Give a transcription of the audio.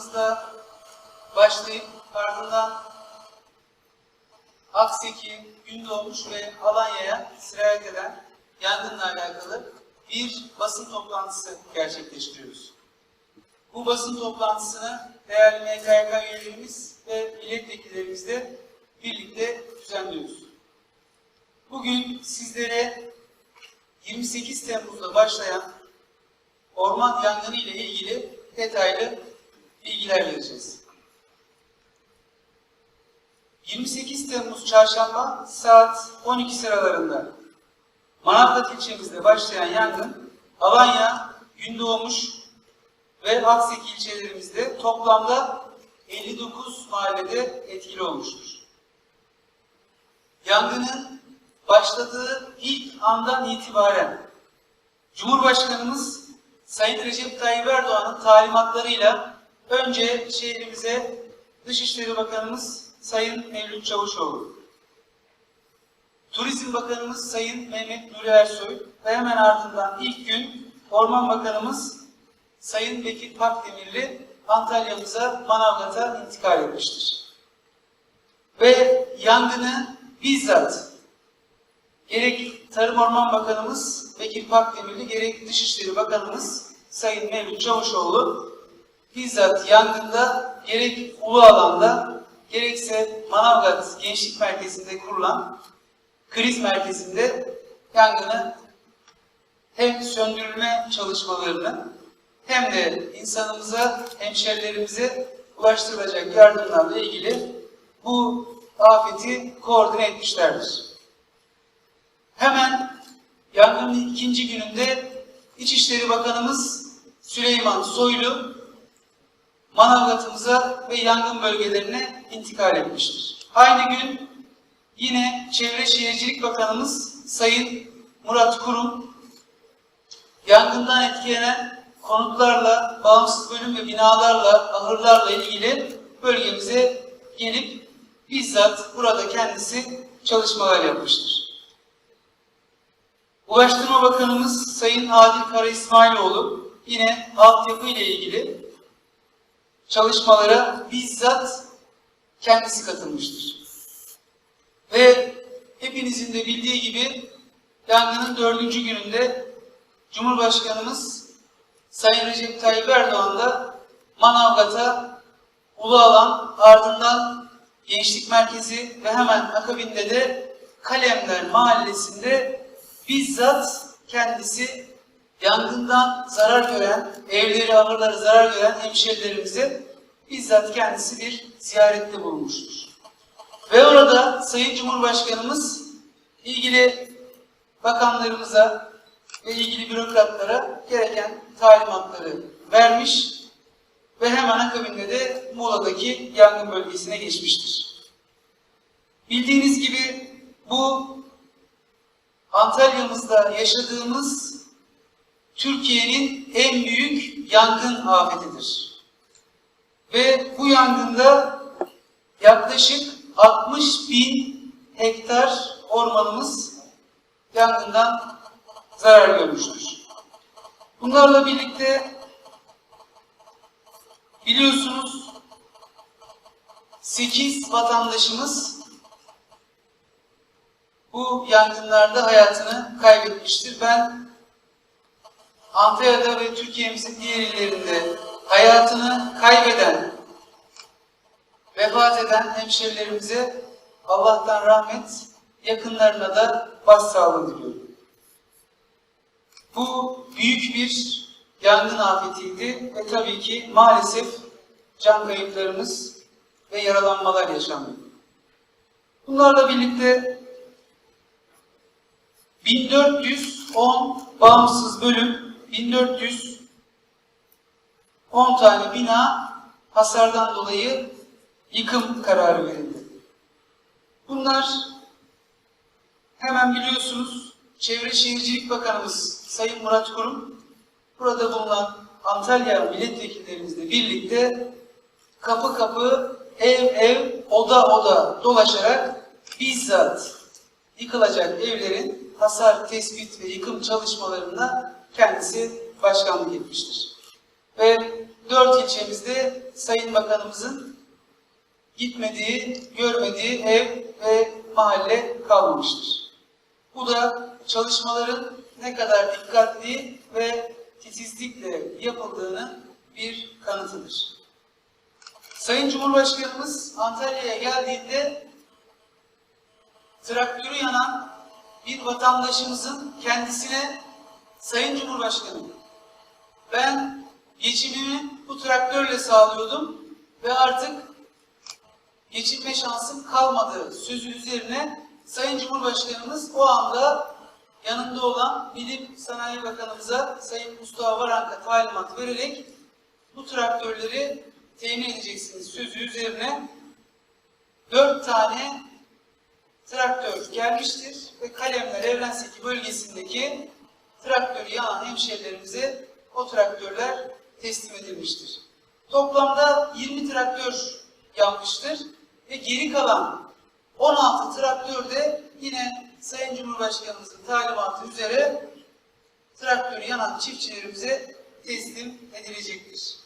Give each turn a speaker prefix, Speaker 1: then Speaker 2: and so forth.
Speaker 1: Antalya'mızda başlayıp ardından Akseki, Gündoğmuş ve Alanya'ya sirayet eden yangınla alakalı bir basın toplantısı gerçekleştiriyoruz. Bu basın toplantısını değerli MKYK üyelerimiz ve milletvekillerimizle birlikte düzenliyoruz. Bugün sizlere 28 Temmuz'da başlayan orman yangını ile ilgili detaylı bilgiler vereceğiz. 28 Temmuz Çarşamba saat 12 sıralarında Manavgat ilçemizde başlayan yangın Alanya, Gündoğmuş ve Akseki ilçelerimizde toplamda 59 mahallede etkili olmuştur. Yangının başladığı ilk andan itibaren Cumhurbaşkanımız Sayın Recep Tayyip Erdoğan'ın talimatlarıyla önce şehrimize Dışişleri Bakanımız Sayın Mevlüt Çavuşoğlu, Turizm Bakanımız Sayın Mehmet Nuri Ersoy ve hemen ardından ilk gün Orman Bakanımız Sayın Bekir Pakdemirli Antalya'mıza, Manavgat'a intikal etmiştir. Ve yangını bizzat gerek Tarım Orman Bakanımız Bekir Pakdemirli, gerek Dışişleri Bakanımız Sayın Mevlüt Çavuşoğlu bizzat yangında gerek ulu alanda gerekse Manavgat Gençlik Merkezi'nde kurulan kriz merkezinde yangını hem söndürülme çalışmalarını hem de insanımıza, hemşerilerimize ulaştırılacak yardımlarla ilgili bu afeti koordine etmişlerdir. Hemen yangının ikinci gününde İçişleri Bakanımız Süleyman Soylu Manavgat'ımıza ve yangın bölgelerine intikal etmiştir. Aynı gün yine Çevre Şehircilik Bakanımız Sayın Murat Kurum yangından etkilenen konutlarla, bağımsız bölüm ve binalarla, ahırlarla ilgili bölgemize gelip bizzat burada kendisi çalışmalar yapmıştır. Ulaştırma Bakanımız Sayın Adil Kara İsmailoğlu yine altyapı ile ilgili çalışmalara bizzat kendisi katılmıştır. Ve hepinizin de bildiği gibi yangının dördüncü gününde Cumhurbaşkanımız Sayın Recep Tayyip Erdoğan da Manavgat'a ulu alan ardından Gençlik Merkezi ve hemen akabinde de Kalemler Mahallesi'nde bizzat kendisi yangından zarar gören, evleri, ahırları zarar gören hemşerilerimize bizzat kendisi bir ziyarette bulunmuştur. Ve orada Sayın Cumhurbaşkanımız ilgili bakanlarımıza ve ilgili bürokratlara gereken talimatları vermiş ve hemen akabinde de Muğla'daki yangın bölgesine geçmiştir. Bildiğiniz gibi bu Antalya'mızda yaşadığımız Türkiye'nin en büyük yangın afetidir. Ve bu yangında yaklaşık 60 bin hektar ormanımız yangından zarar görmüştür. Bunlarla birlikte biliyorsunuz 8 vatandaşımız bu yangınlarda hayatını kaybetmiştir. Ben Antalya'da ve Türkiye'mizin diğer illerinde hayatını kaybeden, vefat eden hemşerilerimize Allah'tan rahmet, yakınlarına da başsağlığı diliyorum. Bu büyük bir yangın afetiydi ve tabii ki maalesef can kayıplarımız ve yaralanmalar yaşandı. Bunlarla birlikte 1410 bağımsız bölüm, 1410 tane bina hasardan dolayı yıkım kararı verildi. Bunlar hemen biliyorsunuz Çevre Şehircilik Bakanımız Sayın Murat Kurum burada bulunan Antalya milletvekillerimizle birlikte kapı kapı, ev ev, oda oda dolaşarak bizzat yıkılacak evlerin hasar tespit ve yıkım çalışmalarına kendisi başkanlık etmiştir. Ve dört ilçemizde Sayın Bakanımızın gitmediği, görmediği ev ve mahalle kalmamıştır. Bu da çalışmaların ne kadar dikkatli ve titizlikle yapıldığını bir kanıtıdır. Sayın Cumhurbaşkanımız Antalya'ya geldiğinde traktörü yanan bir vatandaşımızın kendisine Sayın Cumhurbaşkanım ben geçimimi bu traktörle sağlıyordum ve artık geçinme şansım kalmadı sözü üzerine Sayın Cumhurbaşkanımız o anda yanında olan Bilim Sanayi Bakanımıza Sayın Mustafa Varank'a talimat vererek bu traktörleri temin edeceksiniz sözü üzerine dört tane traktör gelmiştir ve Kalemler Evrenseki bölgesindeki traktörü yanan hemşehrilerimize o traktörler teslim edilmiştir. Toplamda 20 traktör yanmıştır ve geri kalan 16 traktör de yine Sayın Cumhurbaşkanımızın talimatı üzere traktörü yanan çiftçilerimize teslim edilecektir.